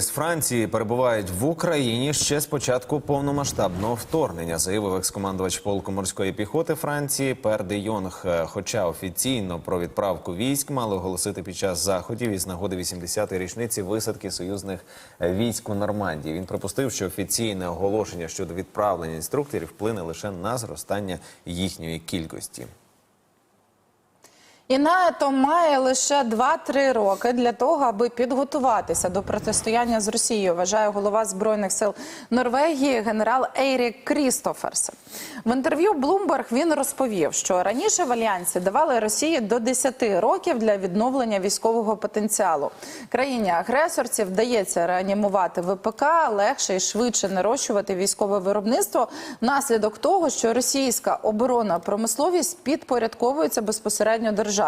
З Франції перебувають в Україні ще з початку повномасштабного вторгнення, заявив екскомандувач полку морської піхоти Франції Пер де Йонг. Е, Хоча офіційно про відправку військ мали оголосити під час заходів із нагоди 80-ї річниці висадки союзних військ у Нормандії. Він припустив, що офіційне оголошення щодо відправлення інструкторів вплине лише на зростання їхньої кількості. І НАТО має лише 2-3 роки для того, аби підготуватися до протистояння з Росією, вважає голова збройних сил Норвегії генерал Ейрік Крістоферсен. В інтерв'ю Bloomberg він розповів, що раніше в альянсі давали Росії до 10 років для відновлення військового потенціалу. Країні агресорці вдається реанімувати ВПК, легше і швидше нарощувати військове виробництво внаслідок того, що російська оборонна промисловість підпорядковується безпосередньо державі.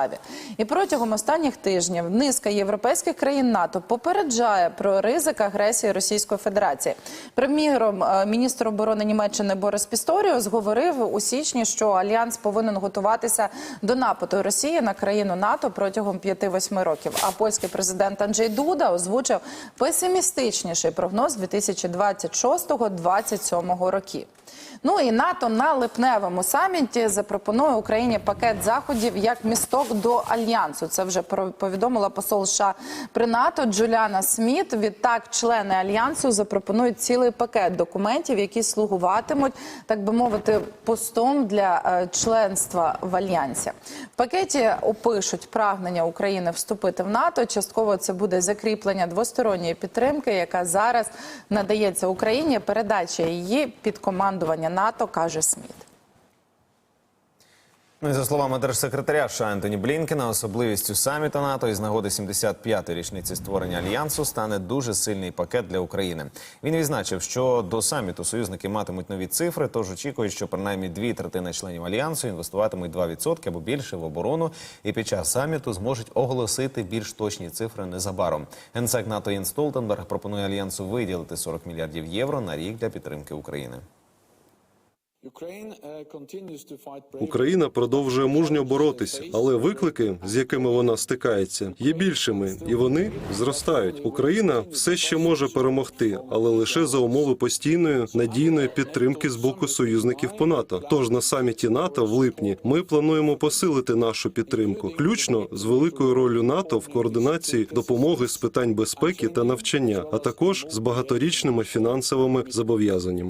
І протягом останніх тижнів низка європейських країн НАТО попереджає про ризик агресії Російської Федерації. Приміром, е, міністр оборони Німеччини Борис Пісторіус говорив у січні, що альянс повинен готуватися до нападу Росії на країну НАТО протягом 5-8 років. А польський президент Анджей Дуда озвучив песимістичніший прогноз 2026-2027 років. Ну і НАТО на липневому саміті запропонує Україні пакет заходів як місток до альянсу. Це вже повідомила посол США при НАТО Джуліана Сміт. Відтак, члени альянсу запропонують цілий пакет документів, які слугуватимуть, так би мовити, постом для е, членства в альянсі. В пакеті опишуть прагнення України вступити в НАТО. Частково це буде закріплення двосторонньої підтримки, яка зараз надається Україні. Передача її під командування НАТО, каже Сміт. Ну і за словами держсекретаря США Ентоні Блінкена, особливістю саміту НАТО із нагоди 75-ї річниці створення альянсу стане дуже сильний пакет для України. Він відзначив, що до саміту союзники матимуть нові цифри, тож очікують, що принаймні дві третини членів альянсу інвестуватимуть 2% або більше в оборону, і під час саміту зможуть оголосити більш точні цифри незабаром. Генсек НАТО Єн Столтенберг пропонує альянсу виділити 40 мільярдів євро на рік для підтримки України. Україна продовжує мужньо боротися, але виклики, з якими вона стикається, є більшими, і вони зростають. Україна все ще може перемогти, але лише за умови постійної надійної підтримки з боку союзників по НАТО. Тож на саміті НАТО в липні ми плануємо посилити нашу підтримку, включно з великою ролью НАТО в координації допомоги з питань безпеки та навчання, а також з багаторічними фінансовими зобов'язаннями.